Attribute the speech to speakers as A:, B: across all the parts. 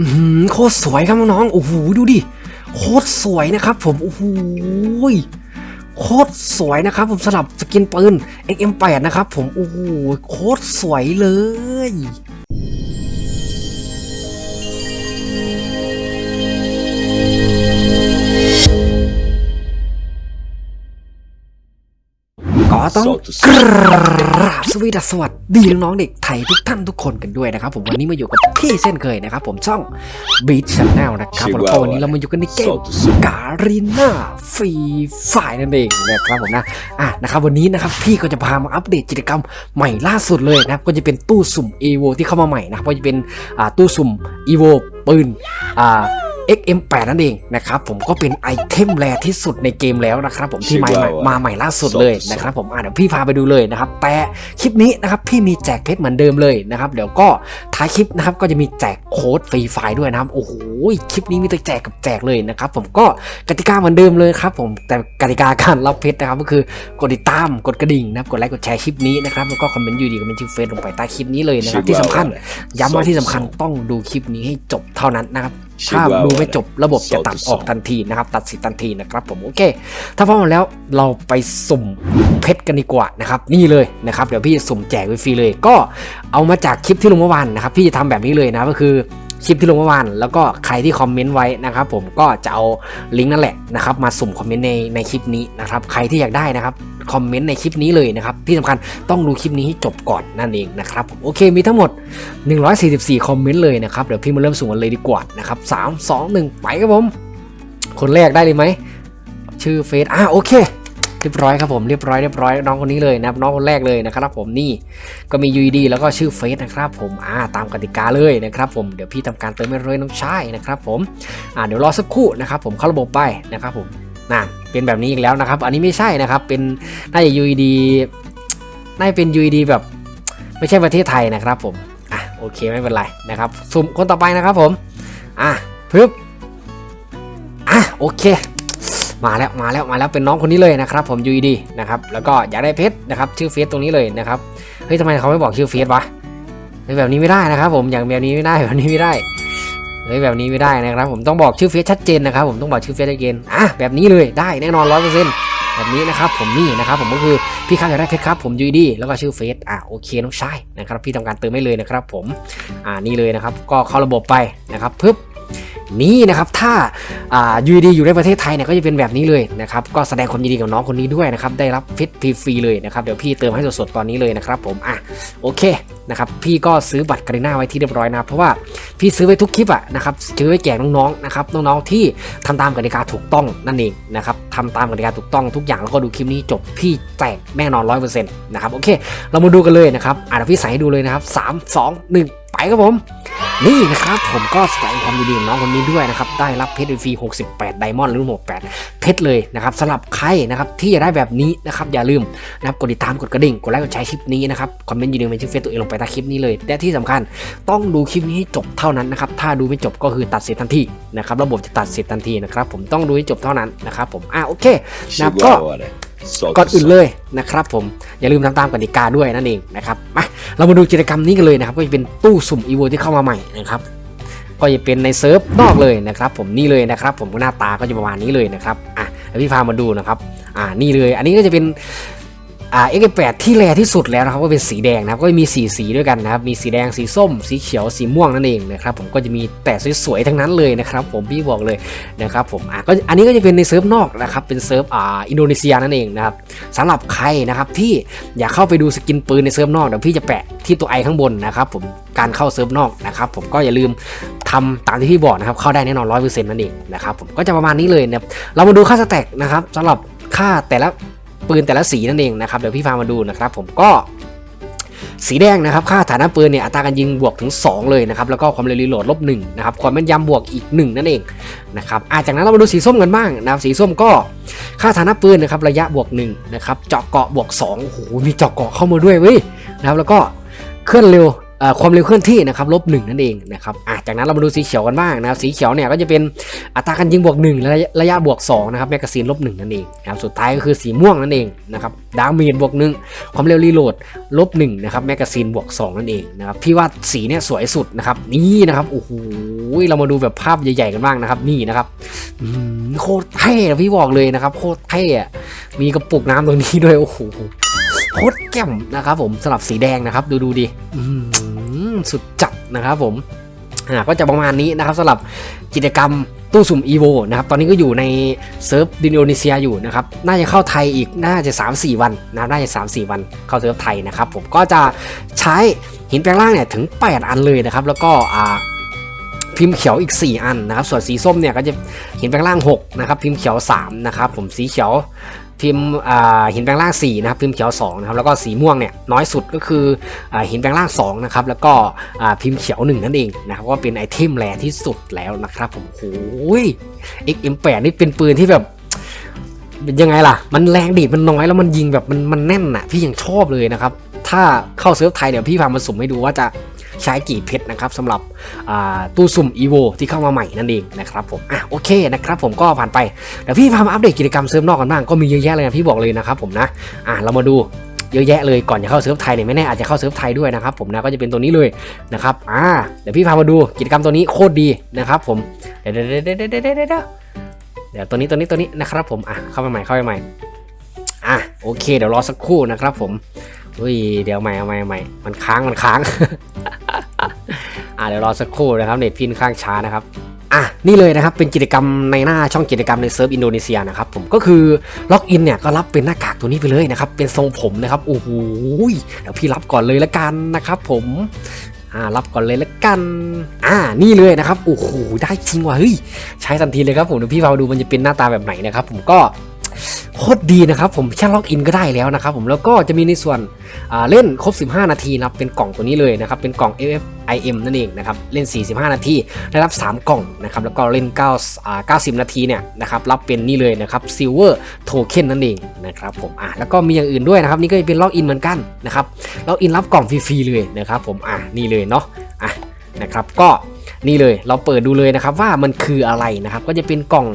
A: อืมโคตรสวยครับน้องๆโอ้โหดูดิ โคตรสวยนะครับผม โอ้โหยโคตรสวยนะครับผมสลับสกินปืน XM8 นะครับผม โอ้โหโคตรสวยเลย ต้องกราบสวีดัสสวัสดีน้องๆเด็กไทยทุกท่านทุกคนกันด้วยนะครับผมวันนี้มาอยู่กับพี่เช่นเคยนะครับผมช่อง Beat Channel นะครับแล้วก็วันนี้เรามาอยู่กันในเกมการีนาฟรีไฟนั่นเองนะครับผมนะอะนะครับวันนี้นะครับพี่ก็จะพามาอัปเดตกิจกรรมใหม่ล่าสุดเลยนะครับก็จะเป็นตู้สุ่ม EVO ที่เข้ามาใหม่นะครับก็จะเป็นอ่าตู้สุ่ม EVO ปืนอ่า XM8 นั่นเองนะครับผมก็เป็นไอเทมแรที่สุดในเกมแล้วนะครับผมที่มาใหม่มาใหม่ล่าสุดเลยนะครับผมอะเดี๋ยวพี่พาไปดูเลยนะครับแต่คลิปนี้นะครับพี่มีแจกเพชรเหมือนเดิมเลยนะครับเดี๋ยวก็ท้ายคลิปนะครับก็จะมีแจกโค้ดฟรีไฟล์ด้วยนะครับโอ้โหคลิปนี้มีแต่แจกกับแจกเลยนะครับผมก็กติกาเหมือนเดิมเลยครับผมแต่กติกาการรับเพชรนะครับก็คือกดติดตามกดกระดิ่งนะครับกดไลค์กดแชร์คลิปนี้นะครับแล้วก็คอมเมนต์อยู่ดีคอมเมนต์ชื่อเฟซลงไปใต้คลิปนี้เลยนะครับที่สำคัญย้ำว่าที่สำคัญต้องดูคลิปนี้ให้จบเท่านั้นนะครับ ถ้าดูไม่จบระบบจะตัดออกทันทีนะครับ ตัดสิทธิ์ทันทีนะครับผมโอเค ถ้าพร้อมแล้วเราไปสุ่มเพชรกันดีกว่านะครับ นี่เลยนะครับเดี๋ยวพี่จะสุ่มแจกฟรีๆเลย ก็เอามาจากคลิปที่ลงเมื่อวานนะครับ พี่จะทำแบบนี้เลยนะก็คือคลิปที่ลงเมื่อวานแล้วก็ใครที่คอมเมนต์ไว้นะครับผมก็จะเอาลิงก์นั่นแหละนะครับมาสุ่มคอมเมนต์ในในคลิปนี้นะครับใครที่อยากได้นะครับ คอมเมนต์ในคลิปนี้เลยนะครับ ที่สำคัญต้องดูคลิปนี้ให้จบก่อนนั่นเองนะครับผมโอเคมีทั้งหมด 144 คอมเมนต์เลยนะครับ เดี๋ยวพี่มาเริ่มสุ่มกันเลยดีกว่านะครับ3 2 1ไปครับผม คนแรกได้เลยไหม ชื่อเฟซอะโอเคเรียบร้อยครับผมเรียบร้อยเรียบร้อยน้องคนนี้เลยนะครับน้องคนแรกเลยนะครับผมนี่ก็มี UED แล้วก็ชื่อเฟซนะครับผมอ่าตามกติกาเลยนะครับผมเดี๋ยวพี่ทำการเติมให้เลยน้องชายนะครับผมอ่าเดี๋ยวรอสักครู่นะครับผมเข้าระบบไปนะครับผม นะเป็นแบบนี้อีกแล้วนะครับ อันนี้ไม่ใช่นะครับ เป็นน่าจะ UED น่าจะเป็น UED แบบ ไม่ใช่ประเทศไทยนะครับผม อะโอเคไม่เป็นไรนะครับสุ่มคนต่อไปนะครับผม อะปึ๊บอะโอเคมาแล้วมาแล้วมาแล้วเป็นน้องคนนี้เลยนะครับผมยูดีนะครับแล้วก็อยากได้เพชรนะครับชื่อเฟซตรงนี้เลยนะครับเฮ้ยทำไมเขาไม่บอกชื่อเฟซวะเฮ้แบบนี้ไม่ได้นะครับผมอย่างแบบนี้ไม่ได้แบบนี้ไม่ได้ เฮ้ยแบบนี้ไม่ได้นะครับผมต้องบอกชื่อเฟซชัดเจนนะครับผมต้องบอกชื่อเฟซชัดเจนอะแบบนี้เลยได้แน่นอนร้อยเปอร์เซ็นต์แบบนี้นะครับผมนี่นะครับผมก็คือพี่ครับอยากได้เพชรครับผมยูดีแล้วก็ชื่อเฟซอะโอเคน้องชายนะครับพี่ทำการเติมให้เลยนะครับผมอ่านี่เลยนะครับก็เข้าระบบไปนะครับปึ๊บนี่นะครับถ้าอ่ายูดีอยู่ในประเทศไทยเนี่ยก็จะเป็นแบบนี้เลยนะครับก็แสดงความยินดีกับน้องคนนี้ด้วยนะครับได้รับเฟิตฟรีเลยนะครับเดี๋ยวพี่เติมให้สดๆตอนนี้เลยนะครับผมอะโอเค นะครับพี่ก็ซื้อบัตรการีนาไว้ที่เรียบร้อยนะเพราะว่าพี่ซื้อไว้ทุกคลิปอะนะครับซื้อไว้แจกน้องๆนะครับน้องๆที่ทำตามกติกาถูกต้องนั่นเองนะครับทำตามกติกาถูกต้องทุกอย่างแล้วก็ดูคลิปนี้จบพี่แจกแน่นอนร้อยเปอร์เซ็นต์นะครับโอเค เรามาดูกันเลยนะครับอ่านพี่ใส่ให้ดูเลยนะครับสามสองหนึ่ง ไปครับผม นี่นะครับผมก็แสดงความยินดีกับน้องคนนี้ด้วยนะครับ ได้รับเพชรฟรี 68 ไดมอนด์หรือ 68 เพชรเลยนะครับสำหรับใครนะครับที่อยากได้แบบนี้นะครับอย่าลืมนะครับกดติดตามกดกระดิ่ง กดไลค์กดแชร์คลิปนี้นะครับคอมเมนต์ยืนยันเป็นชื่อเฟซตัวเองลงไปใต้คลิปนี้เลยและที่สำคัญต้องดูคลิปนี้ให้จบเท่านั้นนะครับถ้าดูไม่จบก็คือตัดสิทธิ์ทันทีนะครับระบบจะตัดสิทธิ์ทันทีนะครับผมต้องดูให้จบเท่านั้นนะครับผมอะโอเคนะครับก็ก่อนอื่นเลยนะครับผมอย่าลืมทำตามกติกาด้วยนั่นเองนะครับมา เรามาดูกิจกรรมนี้กันเลยนะครับก็จะเป็นตู้สุ่มอีโวที่เข้ามาใหม่นะครับก็จะเป็นในเซิร์ฟนอกเลยนะครับ ผมนี่เลยนะครับ ผมหน้าตาก็จะประมาณนี้เลยนะครับอะแล้วพี่พามาดูนะครับ อ่านี่เลย อันนี้ก็จะเป็น อ่า X8 ที่แรที่สุดแล้วนะครับก็เป็นสีแดงนะครับก็มีสีสีด้วยกันนะครับมีสีแดงสีส้ม สีเขียวสีม่วงนั่นเองนะครับผมก็จะมีแต่สวยๆทั้งนั้นเลยนะครับผมพี่บอกเลยนะครับผมอะก็อันนี้ก็จะเป็นในเซิร์ฟนอกนะครับเป็นเซิร์ฟอ่าอินโดนีเซียนั่นเองนะครับสำหรับใครนะครับที่อยากเข้าไปดูสกินปืนในเซิร์ฟนอกเดี๋ยวพี่จะแปะที่ตัวไอข้างบนนะครับผมการเข้าเซิร์ฟนอกนะครับผมก็อย่าลืมทำตามที่พี่บอกนะครับเข้าได้แน่นอนร้อยเปอร์เซ็นต์นั่นเองนะครับผมก็จะประมาณนี้เลยนะเรามาดูค่าสแต็กนะครับสำหรับค่าแต่ละ ปืนแต่ละสีนั่นเองนะครับเดี๋ยวพี่พามาดูนะครับผมก็สีแดงนะครับค่าฐานะปืนเนี่ยอัตราการยิงบวกถึง 2 เลยนะครับแล้วก็ความเร็วรีโหลดลบ1นะครับความแม่นยำบวกอีก 1 นั่นเองนะครับอะจากนั้นเรามาดูสีส้มกันบ้างนะครับสีส้มก็ค่าฐานะปืนนะครับระยะบวก1นะครับเจาะเกาะบวก2โอ้โหมีเจาะเกาะเข้ามาด้วยเว้ยนะครับแล้วก็เคลื่อนเร็ว ความเร็วเคลื่อนที่นะครับลบหนึ่งนั่นเองนะครับจากนั้นเรามาดูสีเขียวกันบ้างนะครับสีเขียวเนี่ยก็จะเป็นอัตราการยิงบวกหนึ่งและระยะบวกสองนะครับแมกกาซีนลบหนึ่งนั่นเองนะครับสุดท้ายก็คือสีม่วงนั่นเองนะครับดาเมจบวกหนึ่งความเร็วรีโหลดลบหนึ่งนะครับแมกกาซีนบวกสองนั่นเองนะครับพี่ว่าสีเนี่ยสวยสุดนะครับนี่นะครับโอ้โหเรามาดูแบบภาพใหญ่ๆกันบ้างนะครับนี่นะครับโคตรเท่พี่บอกเลยนะครับโคตรเท่มีกระปุกน้ำตรงนี้ด้วยโอ้โหโคตรแจ่มนะครับผมสลับสีแดงนะครับ ดูดูดิอื สุดจัดนะครับผมอ่าก็จะประมาณนี้นะครับสำหรับกิจกรรมตู้สุ่ม EVO นะครับ ตอนนี้ก็อยู่ในเซิร์ฟดินโดนีเซียอยู่นะครับ น่าจะเข้าไทยอีก น่าจะ 3-4 วันนะน่าจะ 3-4 วันเข้าเซิร์ฟไทยนะครับ ผมก็จะใช้หินแปลงร่างเนี่ยถึง 8 อันเลยนะครับ แล้วก็อ่าพิมพ์เขียวอีก 4 อันนะครับ ส่วนสีส้มเนี่ยก็จะหินแปลงร่าง 6 นะครับ พิมพ์เขียว 3 นะครับ ผมสีเขียว พิมพ์หินแปลงร่าง4นะครับพิมพ์เขียว2นะครับแล้วก็สีม่วงเนี่ยน้อยสุดก็คืออหินแปลงร่าง2นะครับแล้วก็พิมพ์เขียว 1 นั่นเองนะครับก็เป็นไอเทมแรที่สุดแล้วนะครับผมโอ้ย XM8 นี่เป็นปืนที่แบบเป็นยังไงล่ะ มันแรงดีดมันน้อยแล้วมันยิงแบบมันมันแน่นอะพี่ยังชอบเลยนะครับ ถ้าเข้าเซิร์ฟไทยเดี๋ยวพี่พามาสุ่มให้ดูว่าจะ ใช้กี่เพชรนะครับสำหรับตู้สุ่ม e v o ที่เข้ามาใหม่นั่นเองนะครับผมอะโอเคนะครับผมก็ผ่านไปเดี๋ยวพี่พามาอัปเดตกิจกรรมเสริมนอกกันบ้างก็มีเยอะแยะเลยนะพี่บอกเลยนะครับผมนะอะเรามาดูเยอะแยะเลยก่อนจะเข้าเซิร์ฟไทยเนี่ยไม่แน่อาจจะเข้าเซิร์ฟไทยด้วยนะครับผมนะก็จะเป็นตัวนี้เลยนะครับอ่าเดี๋ยวพี่พามาดูกิจกรรมตัวนี้โคตรดีนะครับผมเดี๋ยวเดี๋ยวเดี๋ยวเดี๋ยวเดี๋ยวเดี๋ยวตัวนี้ตัวนี้ตัวนี้นะครับผมอะเข้าไปใหม่เข้าไปใหม่อะโอเคเดี๋ยวรอสักครู่นะครับผม อุ้ยเดี๋ยวใหม่เอาใหม่เอาใหม่มันค้างมันค้าง อะเดี๋ยวรอสักครู่นะครับเน็ตพี่ค่อนข้างช้านะครับอะนี่เลยนะครับเป็นกิจกรรมในหน้าช่องกิจกรรมในเซิร์ฟอินโดนีเซียนะครับผมก็คือล็อกอินเนี่ยก็รับเป็นหน้ากากตัวนี้ไปเลยนะครับเป็นทรงผมนะครับโอ้โหเดี๋ยวพี่รับก่อนเลยละกันนะครับผมอ่ารับก่อนเลยละกันอ่านี่เลยนะครับโอ้โหได้จริงว่ะเฮ้ยใช้ทันทีเลยครับผมเดี๋ยวพี่เราดูมันจะเป็นหน้าตาแบบไหนนะครับผมก็ โคตรดีนะครับผมแค่ล็อกอินก็ได้แล้วนะครับผมแล้วก็จะมีในส่วนเล่นครบ 15 นาทีนะครับเป็นกล่องตัวนี้เลยนะครับเป็นกล่อง FFIM นั่นเองนะครับเล่น 45 นาทีได้รับ 3 กล่องนะครับแล้วก็เล่น9อ่า90 นาทีเนี่ยนะครับรับเป็นนี่เลยนะครับ Silver Token นั่นเองนะครับผมอะแล้วก็มีอย่างอื่นด้วยนะครับนี่ก็จะเป็นล็อกอินเหมือนกันนะครับล็อกอินรับกล่องฟรีๆเลยนะครับผมอะนี่เลยเนาะอะนะครับก็ นี่เลย เราเปิดดูเลยนะครับว่ามันคืออะไรนะครับ ก็จะเป็นกล่อง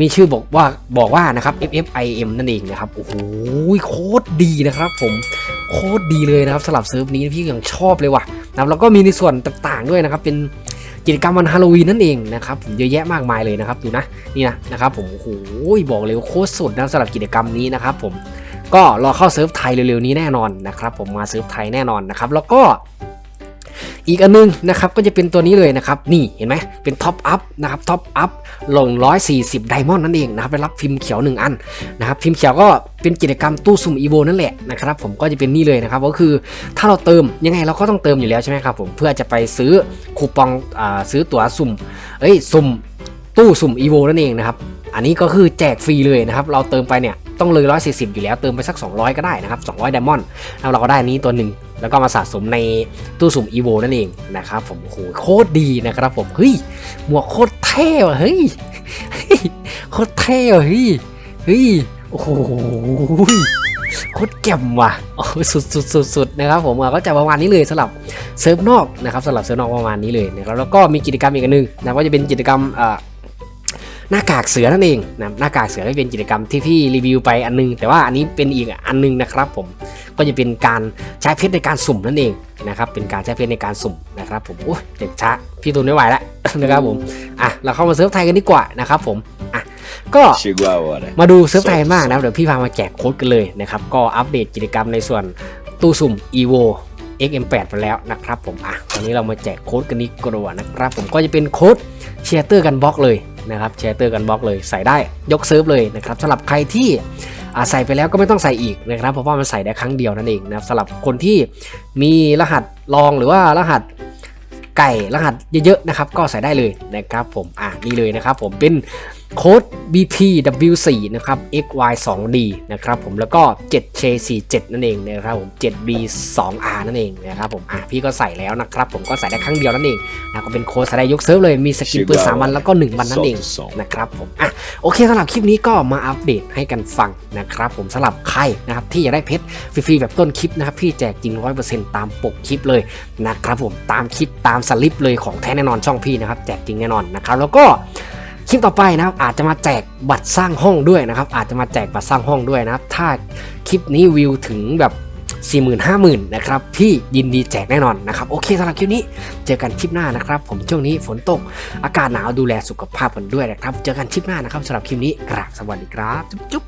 A: มีชื่อบอกว่าบอกว่านะครับ FFIM นั่นเองนะครับโอ้โหโคตรดีนะครับ ผมโคตรดีเลยนะครับสำหรับเซิร์ฟนี้พี่ยังชอบเลยว่ะนะแล้วก็มีในส่วนต่างๆด้วยนะครับ เป็นกิจกรรมวันฮาโลวีนนั่นเองนะครับผมเยอะแยะมากมายเลยนะครับดูนะนี่นะนะครับผมโอ้โหบอกเลยโคตรสุดนะสำหรับกิจกรรมนี้นะครับ ผมก็รอเข้าเซิร์ฟไทยเร็วๆนี้แน่นอนนะครับ ผมมาเซิร์ฟไทยแน่นอนนะครับ แล้วก็ อีกอันนึงนะครับก็จะเป็นตัวนี้เลยนะครับนี่เห็นไหมเป็นท็อปอัพนะครับท็อปอัพลง 140 ไดมอนด์นั่นเองนะครับไปรับพิมพ์เขียว 1 อันนะครับพิมพ์เขียวก็เป็นกิจกรรมตู้สุ่มอีโวนั่นแหละนะครับผมก็จะเป็นนี่เลยนะครับก็คือถ้าเราเติมยังไงเราก็ต้องเติมอยู่แล้วใช่ไหมครับผมเพื่อจะไปซื้อคูปองอ่าซื้อตั๋วสุ่มเอ้ยสุ่มตู้สุ่มอีโวนั่นเองนะครับอันนี้ก็คือแจกฟรีเลยนะครับเราเติมไปเนี่ยต้องเลย 140 อยู่แล้วเติมไปสัก 200 ก็ได้นะครับ200ไดมอนด์แล้วเราก็ได้นี้ตัวหนึ่ง แล้วก็มาสะสมในตู้สุ่ม EVO นั่นเองนะครับผมโอ้โหโคตรดีนะครับผมเฮ้ยหมวกโคตรเท่ว่ะเฮ้ยโคตรเท่ว่ะเฮ้ยเฮ้ยโอ้โหโคตรแจ่มว่ะโอ้สุดสุดสุดสุดนะครับผมก็จะประมาณนี้เลยสำหรับเซิร์ฟนอกนะครับสำหรับเซิร์ฟนอกประมาณนี้เลยนะครับแล้วก็มีกิจกรรมอีกหนึงนะก็จะเป็นกิจกรรมอ่า หน้ากากเสือนั่นเองนะหน้ากากเสือก็เป็นกิจกรรมที่พี่รีวิวไปอันนึง แต่ว่าอันนี้เป็นอีกอันนึงนะครับผมก็จะเป็นการใช้เพชรในการสุ่มนั่นเองนะครับเป็นการใช้เพชรในการสุ่มนะครับผมโอ้ยเด็กช้าพี่ตูนไม่ไหวแล้วนะครับผมอะเราเข้ามาเซิร์ฟไทยกันดีกว่านะครับผมอะก็มาดูเซิร์ฟไทยกันบ้างนะเดี๋ยวพี่พามาแจกโค้ดกันเลยนะครับก็อัปเดตกิจกรรมในส่วนตู้สุ่ม EVO XM8 ไปแล้วนะครับผมอะตอนนี้เรามาแจกโค้ดกันดีกว่านะครับผมก็จะเป็นโค้ดเชียร์เตอร์กันบล็อกเลย นะครับแชร์เตอร์กันบล็อกเลยใส่ได้ยกเซิร์ฟเลยนะครับสำหรับใครที่ใส่ไปแล้วก็ไม่ต้องใส่อีกนะครับ เพราะว่ามันใส่ได้ครั้งเดียวนั่นเองนะครับสำหรับคนที่มีรหัสลองหรือว่ารหัสไก่รหัสเยอะๆนะครับก็ใส่ได้เลยนะครับผมอะนี่เลยนะครับผมเป็น โค้ด BPW4 นะครับ XY2D นะครับผมแล้วก็ 7K47 นั่นเองนะครับผม 7B2R นั่นเองนะครับผมอะพี่ก็ใส่แล้วนะครับผมก็ใส่ได้ครั้งเดียวนั่นเองนะก็เป็นโค้ดใส่ได้ยกเซิร์ฟเลยมีสกินปืน3วันแล้วก็ 1 วันนั่นเองนะครับผมอะโอเคสำหรับคลิปนี้ก็มาอัปเดตให้กันฟังนะครับผมสำหรับใครนะครับที่อยากได้เพชรฟรีๆแบบต้นคลิปนะครับพี่แจกจริง 100%ตามปกคลิปเลยนะครับผมตามคลิปตามสลิปเลยของแท้แน่นอนช่องพี่นะครับแจกจริงแน่นอนนะครับแล้วก็ คลิปต่อไปนะครับอาจจะมาแจกบัตรสร้างห้องด้วยนะครับ อาจจะมาแจกบัตรสร้างห้องด้วยนะครับ ถ้าคลิปนี้วิวถึงแบบ4 0 0 0 0 5 0,000นะครับพี่ยินดีแจกแน่นอนนะครับโอเคสำหรับคลิปนี้เจอกันคลิปหน้านะครับ ผมช่วงนี้ฝนตกอากาศหนาวดูแลสุขภาพกันด้วยนะครับ เจอกันคลิปหน้านะครับสำหรับคลิปนี้กราบสวัสดีครับจุ๊บ